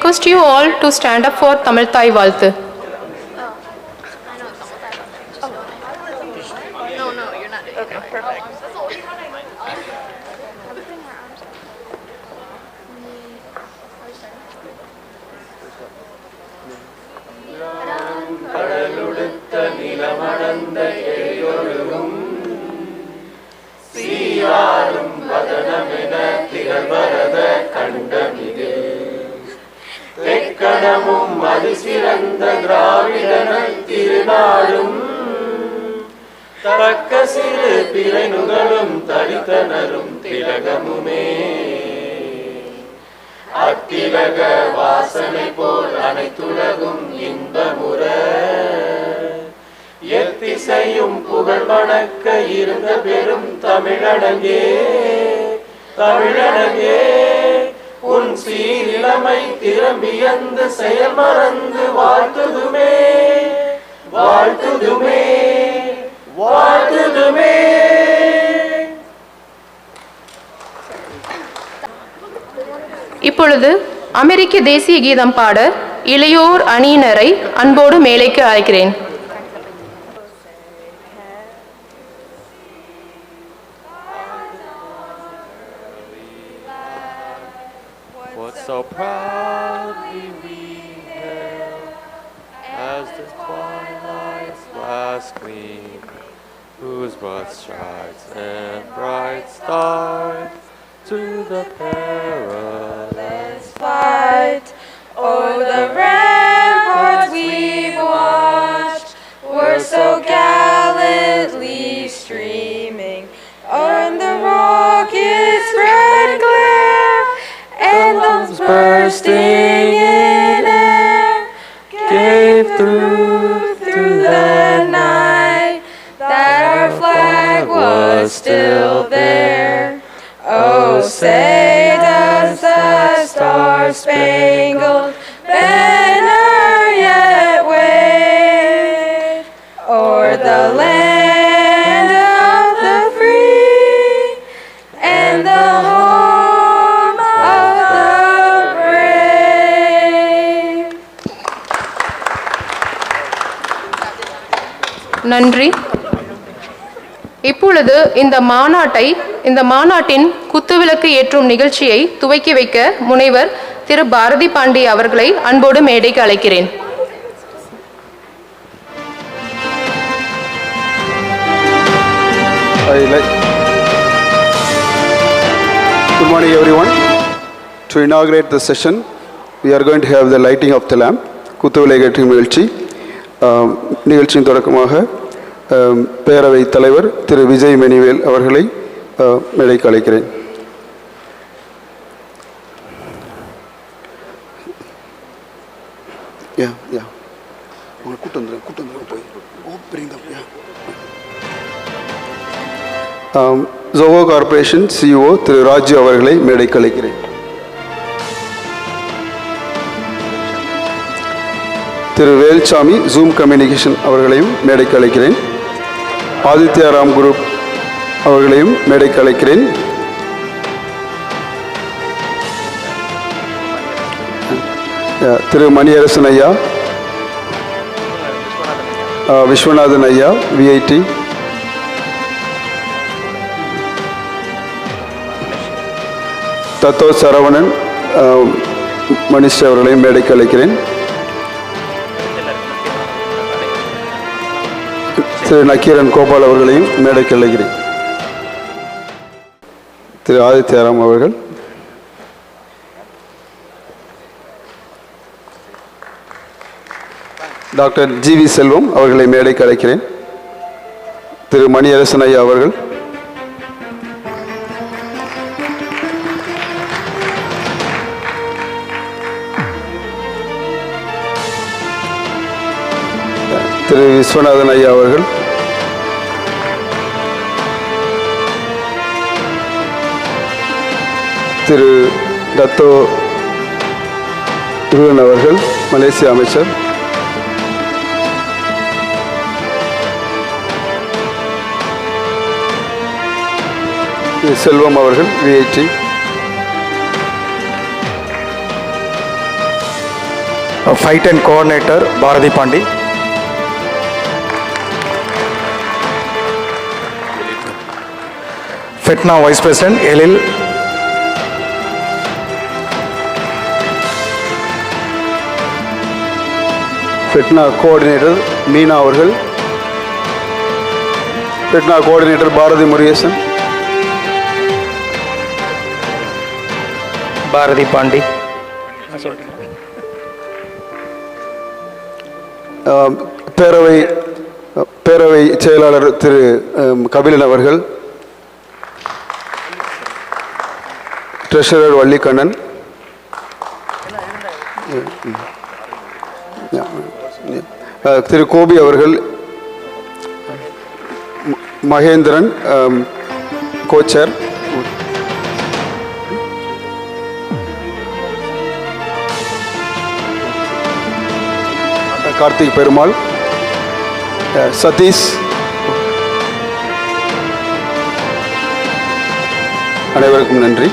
request you all to stand up for Tamil Thai. தக்க சிறு பிறைனுகளும் தடித்தனரும் திலகமுமே. அத்திலக வாசனை போல் அனைத்துலகும் இன்பமுற. எத்திசையும் புகழ் வணக்க இருந்த பெரும் தமிழடங்கே. தமிழடங்கே உன் சீரிழமை திரும்பியந்து செயல் மறந்து வாழ்த்துதுமே இப்பொழுது அமெரிக்க தேசிய கீதம் பாட இளையோர் அணியினரை அன்போடு மேலைக்கு அழைக்கிறேன் What so proudly we hail as the twilight's last gleam, whose broad strides and bright stars to the perilous Bursting in air gave through through the night that our flag was still there. Oh, say does the star-spangled banner yet wave o'er the land நன்றி இப்பொழுது இந்த மாநாட்டை இந்த மாநாட்டின் குத்துவிளக்கு ஏற்றும் நிகழ்ச்சியை துவக்கி வைக்க முனைவர் திரு பாரதி பாண்டி அவர்களை அன்போடு மேடைக்கு அழைக்கிறேன் Good morning, everyone. To inaugurate the session, we are going to have the lighting of the lamp. Kutuvilai நிகழ்ச்சி நிகழ்ச்சியின் தொடக்கமாக ஆம், பேரவைத் தலைவர் திரு விஜய் மணிவேல் அவர்களை ஆ, மேடைக்கு அழைக்கிறேன் Yeah, yeah. உங்களை கூட்டு வந்துடுறேன் கூட்டு வந்துடுறேன் போய் Go bring them, yeah. ஆம், ஜோவோ கார்ப்பரேஷன் சிஇஓ திரு ராஜு அவர்களை மேடைக்கு அழைக்கிறேன் திரு வேல்சாமி ஜூம் கம்யூனிகேஷன் அவர்களையும் மேடைக்கு அழைக்கிறேன். ஆதித்யாராம் குரூப் அவர்களையும் மேடைக்கு அழைக்கிறேன். திரு மணியரசன் ஐயா விஸ்வநாதன் ஐயா விஐடி தத்தோ சரவணன் மணிஷ் அவர்களையும் மேடைக்கு அழைக்கிறேன். திரு நக்கீரன் கோபால் அவர்களையும் மேடைக்கு அழைக்கிறேன். திரு ஆதித்யாராம் அவர்கள். டாக்டர் ஜி வி செல்வம் அவர்களை மேடைக்கு அழைக்கிறேன். திரு மணியரசன் ஐயா அவர்கள். திரு விஸ்வநாதன் ஐயா அவர்கள். திரு தத்தோ துருவன் அவர்கள் மலேசிய அமைச்சர். செல்வம் அவர்கள் VIT fight and coordinator Bharathi Pandi FeTNA vice president Ezhil FeTNA coordinator Meena அவர்கள் ஃபெட்னா கோஆர்டினேட்டர் பாரதி முருகேசன். பாரதி பாண்டி. பேரவை பேரவை செயலாளர் திரு கபிலன் அவர்கள் ட்ரெஷரர் வள்ளிக்கண்ணன். ஆ, திரு கோபி அவர்கள் மகேந்திரன் கோச்சர். கார்த்திக் பெருமாள் சதீஷ். அனைவருக்கும் நன்றி.